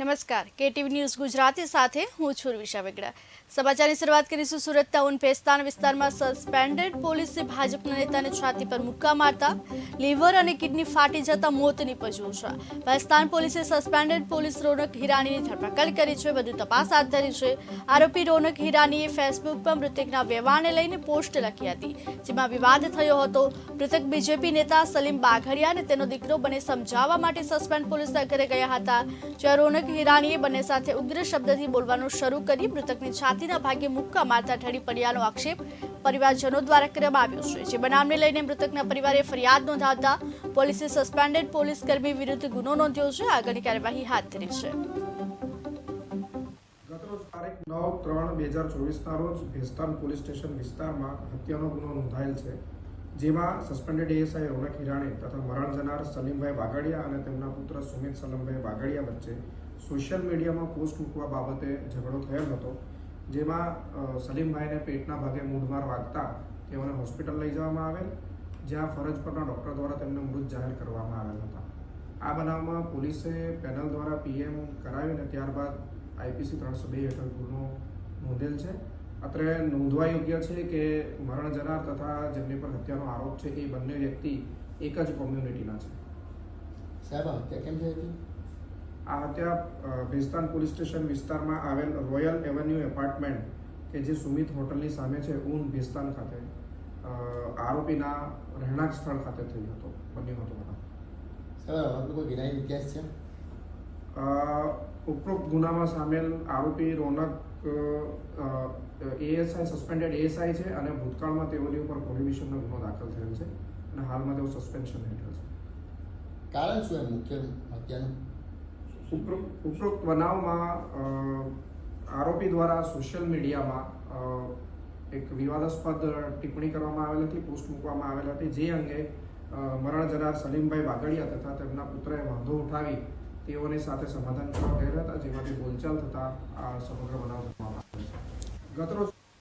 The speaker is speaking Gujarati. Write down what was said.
નમસ્કાર. કેટીવી ન્યૂઝ ગુજરાતી સાથે હું છું વિશા વેગડા. સમાચારની શરૂઆત કરીશું સુરત ટાઉન ભેસ્તાન વિસ્તારમાં સસ્પેન્ડેડ પોલીસે ભાજપના નેતાને છાતી પર મુક્કા મારતા, લીવર અને કિડની ફાટી જતા મોત નીપજ્યું છે. ભેસ્તાન પોલીસે સસ્પેન્ડેડ પોલીસ રોનક હિરાનીની ધરપકડ કરી છે, વધુ તપાસ હાથ ધરી છે. આરોપી રોનક હિરાનીએ ફેસબુક પર મૃતકના વ્યવહારને લઈને પોસ્ટ લખી હતી, જેમાં વિવાદ થયો હતો. મૃતક બીજેપી નેતા સલીમ બાઘડિયા અને તેનો દીકરો બંને સમજાવવા માટે સસ્પેન્ડ પોલીસના ઘરે ગયા હતા. જ્યાં રોનક હિરાનીએ બંને સાથે ઉગ્ર શબ્દથી બોલવાનું શરૂ કરી મૃતકની છાતીના ભાગે મુક્કા મારતા ઠડી પડ્યાનો આક્ષેપ પરિવારજનો દ્વારા કરવામાં આવ્યો છે. જે બનાવને લઈને મૃતકના પરિવારે ફરિયાદ નોંધાવતા પોલીસે સસ્પેન્ડેડ પોલીસ કર્મી વિરુદ્ધ ગુનો નોંધ્યો છે. આગળની કાર્યવાહી હાથ ધરી છે. નવ ત્રણ બે હજાર ચોવીસના રોજ ભેસ્તાન પોલીસ સ્ટેશન વિસ્તારમાં હત્યાનો ગુનો નોંધાયેલ છે, જેમાં સસ્પેન્ડેડ એએસઆઈ રોનક હિરાણી તથા મરણ જનાર સલીમભાઈ વાઘડિયા અને તેમના પુત્ર સુમિત સલમભાઈ વાઘડિયા વચ્ચે સોશિયલ મીડિયામાં પોસ્ટ મૂકવા બાબતે ઝઘડો થયેલ હતો. જેમાં સલીમભાઈને પેટના ભાગે મૂઢમાર વાગતા તેઓને હોસ્પિટલ લઈ જવામાં આવેલ, જ્યાં ફરજ પરના ડૉક્ટર દ્વારા તેમને મૃત જાહેર કરવામાં આવેલ હતા. આ બનાવમાં પોલીસે પેનલ દ્વારા પીએમ કરાવીને ત્યારબાદ આઈપીસી ત્રણસો બે હેઠળ ગુનો નોંધેલ છે. અત્રે નોંધવા યોગ્ય છે કે મરણ જનાર તથા જેમની પર હત્યાનો આરોપ છે એ બંને વ્યક્તિ એક જ કોમ્યુનિટીના છે. સાહેબ હત્યા કેમ થઈ હતી? આ હત્યા અ, ભેસ્તાન પોલીસ સ્ટેશન વિસ્તારમાં આવેલ રોયલ એવન્યુ એપાર્ટમેન્ટ કે જે સુમિત હોટલની સામે છે ઊન ભેસ્તાન ખાતે આરોપીના રહેણાંક સ્થળ ખાતે થયો હતો બન્યો હતો બનાવ. કોઈ વિનાયક ઇતિહાસ છે? ઉપરોક્ત ગુનામાં સામેલ આરોપી રોનક એએસઆઈ સસ્પેન્ડેડ એએસઆઈ છે અને ભૂતકાળમાં તેઓની ઉપર પ્રોહિબિશનનો ગુનો દાખલ થયેલ છે અને હાલમાં તેઓ સસ્પેન્શન હેઠળ છે. કારણ શું એમ? મુખ્ય હત્યાનું ઉપરોક્ત બનાવમાં આરોપી દ્વારા સોશિયલ મીડિયામાં એક વિવાદાસ્પદ ટિપ્પણી કરવામાં આવેલ હતી, પોસ્ટ મૂકવામાં આવેલ હતી, જે અંગે મરણ જનાર સલીમભાઈ વાગડિયા તથા તેમના પુત્રએ વાંધો ઉઠાવી તેઓની સાથે સમાધાન કરવા ગયેલા હતા, જેમાંથી બોલચાલ થતા આ સમગ્ર બનાવ આવેલ છે. ગતરોજ